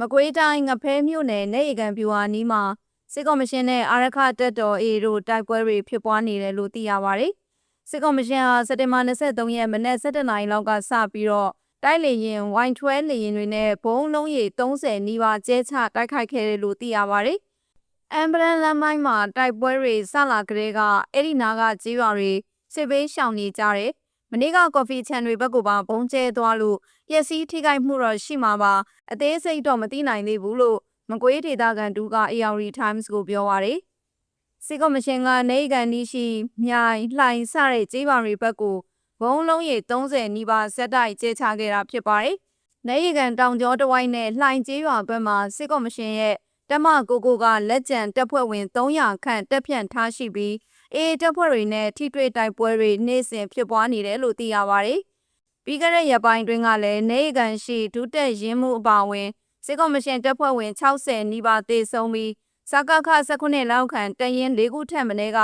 မကွေးတိုင်းငဖဲမြို့နယ်နေရီကန်ပြူဟာနီးမှာစစ်ကော်မရှင်နဲ့အာရခတက်တော်အေတို့တိုက်ပွဲတွေဖြစ်ပွားနေတယ်လို့သိရပါတယ်။စစ်ကော်မရှင်ဟာစက်တင်ဘာ23ရက်မနက်7:00နာရီလောက်ကစပြီးတော့တိုက်လေရင် Y12 လေရင်တွေနဲ့ဘုံလုံးရီ30နီးပါးကျဲချတိုက်ခိုက်ခဲ့တယ်လို့သိရပါတယ်။အမ်ဘရန်လမ်းမိုင်းမှာတိုက်ပွဲတွေဆလာကလေးကအဲ့ဒီနာကကြီးရွာတွေစစ်ဘေးရှောင်နေကြတယ်။ မနေ့ကကော်ဖီချန်တွေဘက်ကပါဘုံကျဲသွားလို့ပျက်စီးထိခိုက်မှုတော့ရှိမှာပါအသေးစိတ်တော့မသိနိုင်သေးဘူးလို့မကွေးဒေတာကန်တူက ARD Times ကိုပြောပါရယ်စစ်ကော်မရှင်ကနေကန်ဒီရှိမြိုင်လှိုင်စတဲ့ကြေးပါတွေဘက်ကိုဘုံလုံးရီ30နီးပါးဆက်တိုက်ကျဲချခဲ့တာဖြစ်ပါတယ်။နေရီကန်တောင်ကျောတဝိုင်းနဲ့လှိုင်ကြေးရွာဘက်မှာစစ်ကော်မရှင်ရဲ့ တမကိုကိုကလက်ကျန်တပ်ဖွဲ့ဝင်300ခန့်တက်ဖြန့်ထားရှိပြီးအေးတပ်ဖွဲ့တွေနဲ့ထိတွေ့တိုက်ပွဲတွေနေ့စဉ်ဖြစ်ပွားနေတယ်လို့သိရပါတယ်။ပြီးခဲ့တဲ့ရက်ပိုင်းတွင်ကလည်းနေကန်ရှိဒုတက်ရင်းမှုအပါအဝင်စစ်ကော်မရှင်တပ်ဖွဲ့ဝင်60နီးပါးသေဆုံးပြီးစကခ19လောက်ခန့်တရင်၄ခုထက်မနည်းက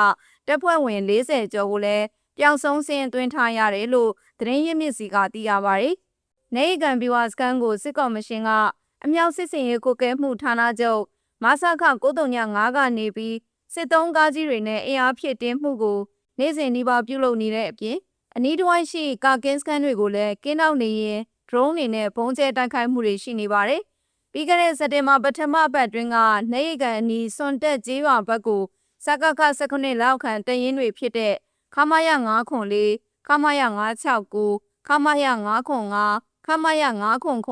တပ်ဖွဲ့ဝင်40ကျော်ကိုလည်းပျောက်ဆုံးစင်းသွင်းထားရတယ်လို့သတင်းရင်းမြစ်စီကသိရပါတယ်။နေကန်ဘီဝါစကန်ကိုစစ်ကော်မရှင်ကအမြောက်စစ်စင်ရေးကိုကဲမှုဌာနချုပ် မဆခ935ကနေပြီးစစ်သုံးကားကြီးတွေနဲ့အင်အားဖြစ်တင်းမှုကိုနေ့စဉ်နှီးပါပြုလုပ်နေတဲ့အပြင်အနီးတစ်ဝိုက်ရှိကာကင်းစကန်တွေကိုလည်းကင်းနောက်နေရင် drone တွေနဲ့ဘုံကျဲတိုက်ခိုက်မှုတွေရှိနေပါတယ်။ပြီးခဲ့တဲ့စက်တင်ဘာပထမပတ်တွင်းကနေရီကန်အနီးစွန်တက်ကျေးရွာဘက်ကိုစကခ19လောက်ခန့်တရင်တွေဖြစ်တဲ့ခမရ904ခမရ969ခမရ905ခမရ909ခ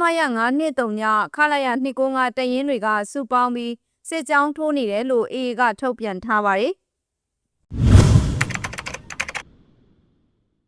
မရ923ညခလာရ295တရင်တွေကစုပေါင်းပြီးစစ်ကြောင်းထိုးနေတယ်လို့အေအေကထုတ်ပြန်ထားပါတယ်